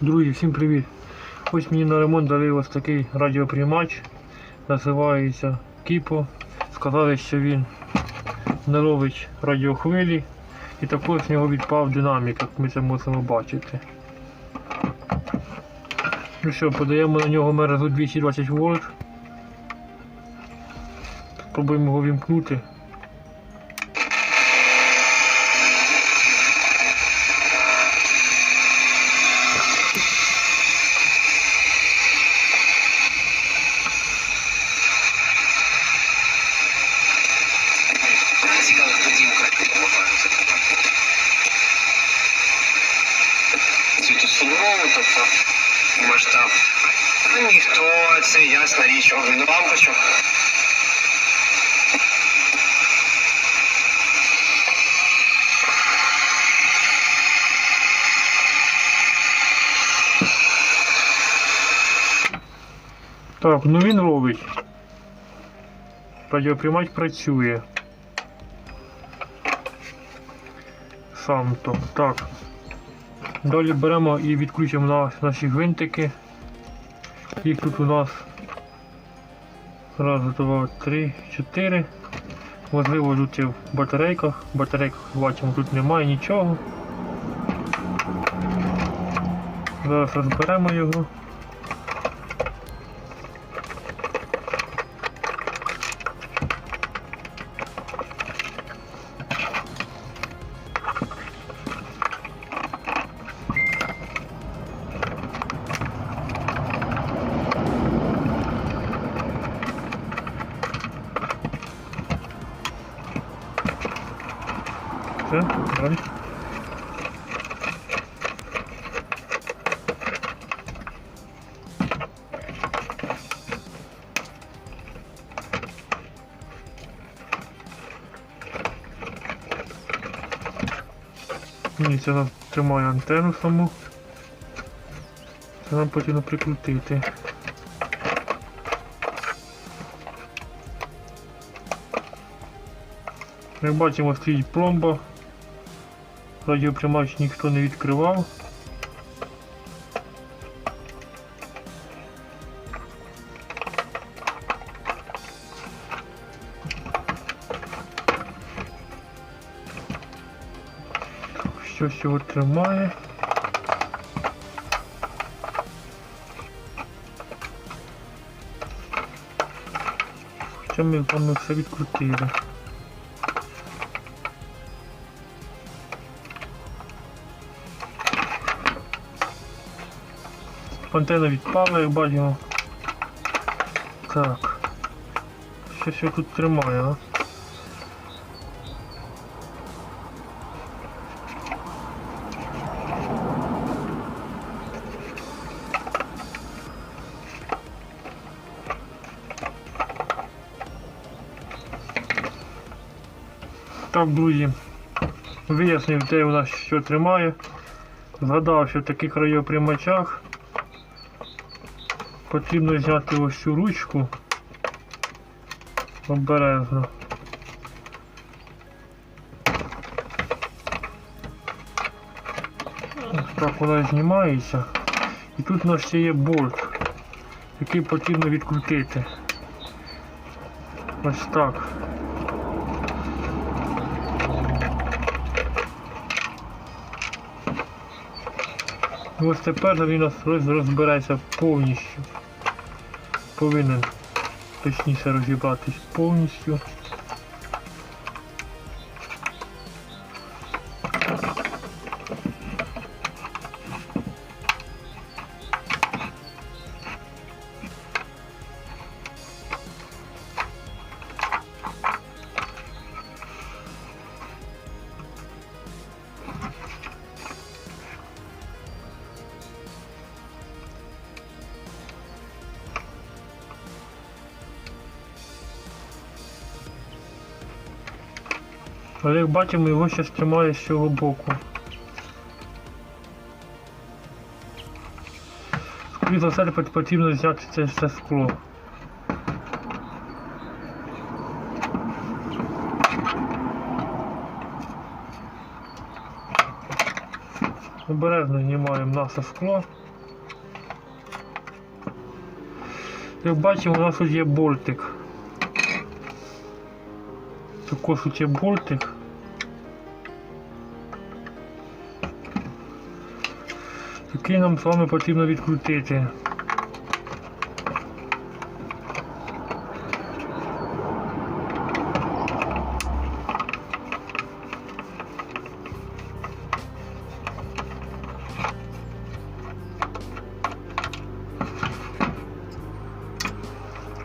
Друзі, всім привіт! Ось мені на ремонт дали ось такий радіоприймач. Називається Кіпо. Сказали, що він не ловить радіохвилі і також з нього відпав динамік, як ми це можемо бачити. Ну що, подаємо на нього мережу 220 вольт. Спробуємо його вімкнути. Ніхто, це ясна річ, огнену лампочок. Так, ну він робить. Радіоприймач працює. Сам то. Так. Далі беремо і відключимо наші гвинтики. Їх тут у нас раз, два, три, чотири. Можливо, тут є батарейках. Батарейк бачимо, тут немає нічого. Зараз розберемо його. Це тримає антенну саму. Це нам потрібно прикрутити. Як бачимо, стоїть пломба. Радіоприймач ніхто не відкривав. Щось його тримає. Хоча ми з вами все відкрутили. Антенна відпала, як бачимо. Так. Щось його тут тримає, а? Так, друзі, вияснив, де у нас що тримає. Згадав, що в таких радіоприймачах потрібно зняти ось цю ручку обережно. Ось так вона знімається. І тут у нас ще є болт, який потрібно відкрутити. Ось так. Ось тепер він у нас роз- розбереться повністю. Повинен точніше розібратись повністю. Але як бачимо, його зараз тримає з цього боку. Скоріше за все потрібно взяти це все скло. Обережно знімаємо наше скло. Як бачимо, у нас тут є бортик. Також тут є бортик. Який нам з вами потрібно відкрутити.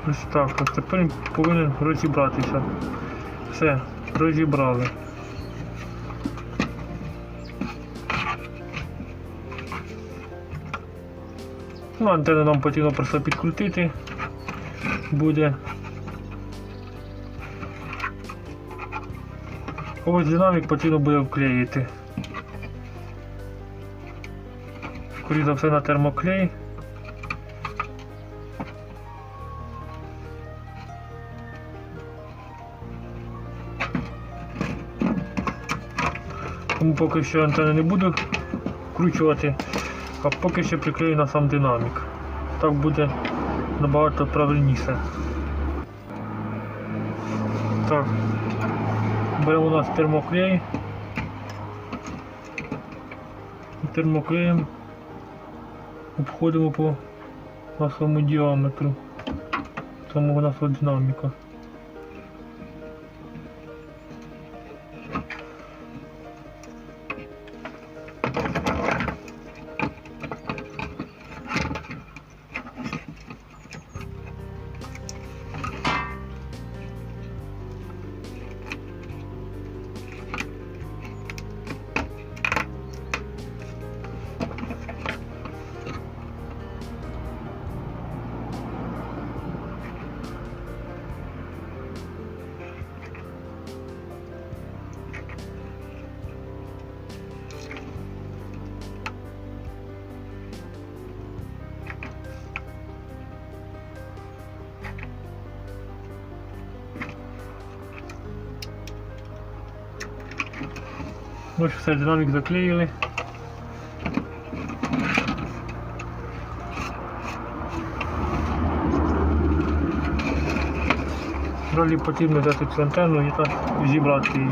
Ось так, ось тепер повинен розібратися. Все, розібрали. Ну, антенну нам потрібно просто підкрутити. Буде. Ось динамік потрібно буде вклеїти. Скоріше за все на термоклей. Тому поки що антенну не буду вкручувати, а поки що приклею на сам динамік. Так буде набагато правильніше. Так. Беремо у нас термоклей. Термоклеєм обходимо по нашому діаметру самого нашого динаміка. Ось все, динамік заклеїли. Далі потрібно взяти цю антенну і так зібрати її.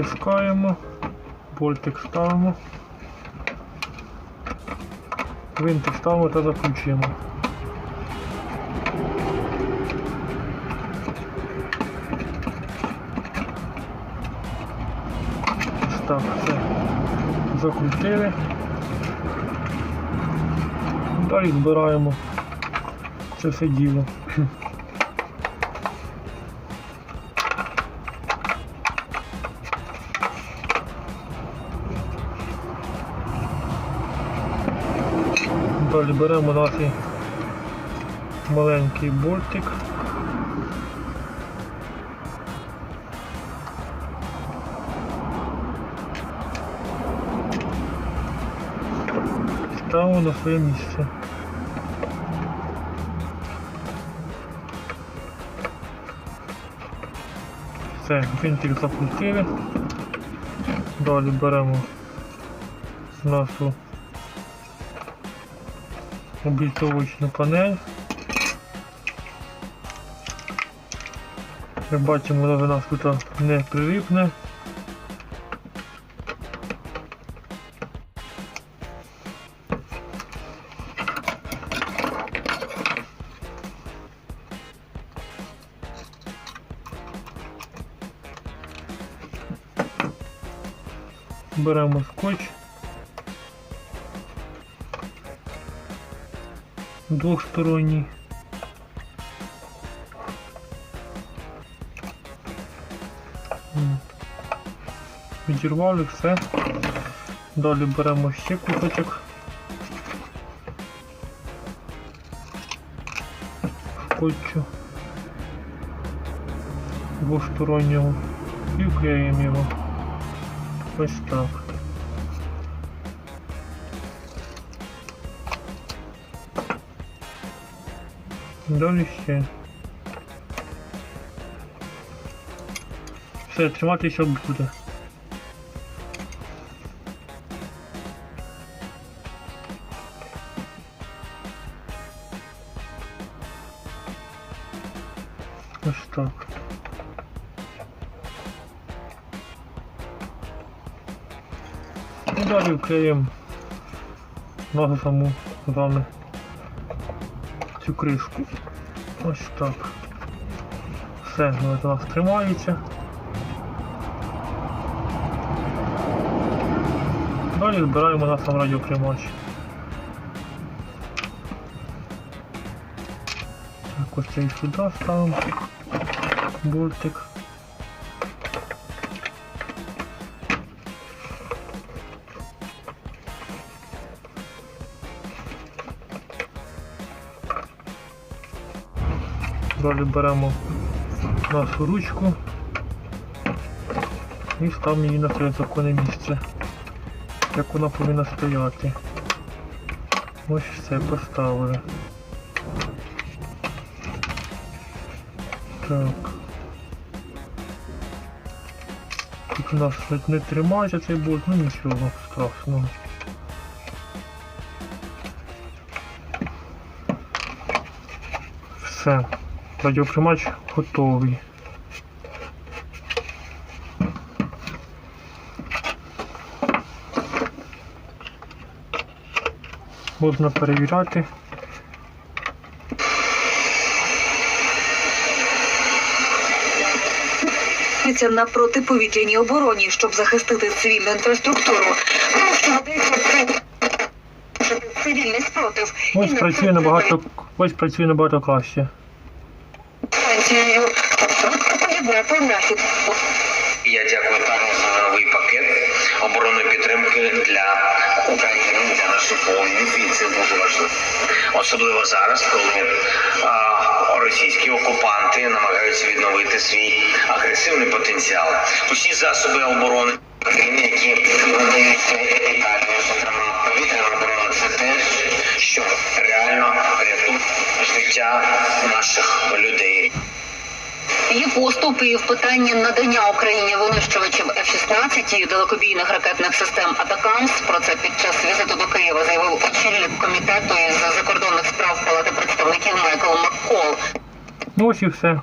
Притискаємо, болтик ставимо, винтик ставимо та закручуємо. Так, все. Закрутили. Далі збираємо це все діло. Далі беремо наш маленький болтик. Ставимо на своє місце. Все, винтик запустили. Далі беремо нашу обліцовочну панель. Як бачимо, вона в нас тут не прилипне. Беремо скотч. Двохсторонній. М. Відірвали все. Далі беремо ще кусочок. Скотчу. двостороннього і вклеїмо його. Ось так. Далі ще. Все, триматися буде. Ось так. І далі вклеїмо на саму з вами цю кришку. Ось так. Все, нас тримається. Далі збираємо на сам радіоприймач. Так, ось цей сюди ставимо. Болтик. Далі беремо нашу ручку і ставимо її на своє законне місце, як вона повинна стояти. Ось все поставили. Так. Тут у нас не тримається цей болт, ну нічого страшного. Все. Радіоприймач готовий. Можна перевіряти. На протиповітряній обороні, щоб захистити цивільну інфраструктуру. Тому що цивільний спротив. Ось працює набагато, ось працює набагато краще. Я дякую Тані за новий пакет оборонної підтримки для України, для наших воїнів, і це дуже важливо. Особливо зараз, коли а, російські окупанти намагаються відновити свій агресивний потенціал. Усі засоби оборони України, які надаються Італії, зокрема повітряна оборона, це те, що реально рятує життя наших людей. Є поступи в питанні надання Україні винищувачів F-16 і далекобійних ракетних систем Атакамс. Про це під час візиту до Києва заявив очільник комітету із закордонних справ Палати представників Майкл Маккол. Ну ось і все.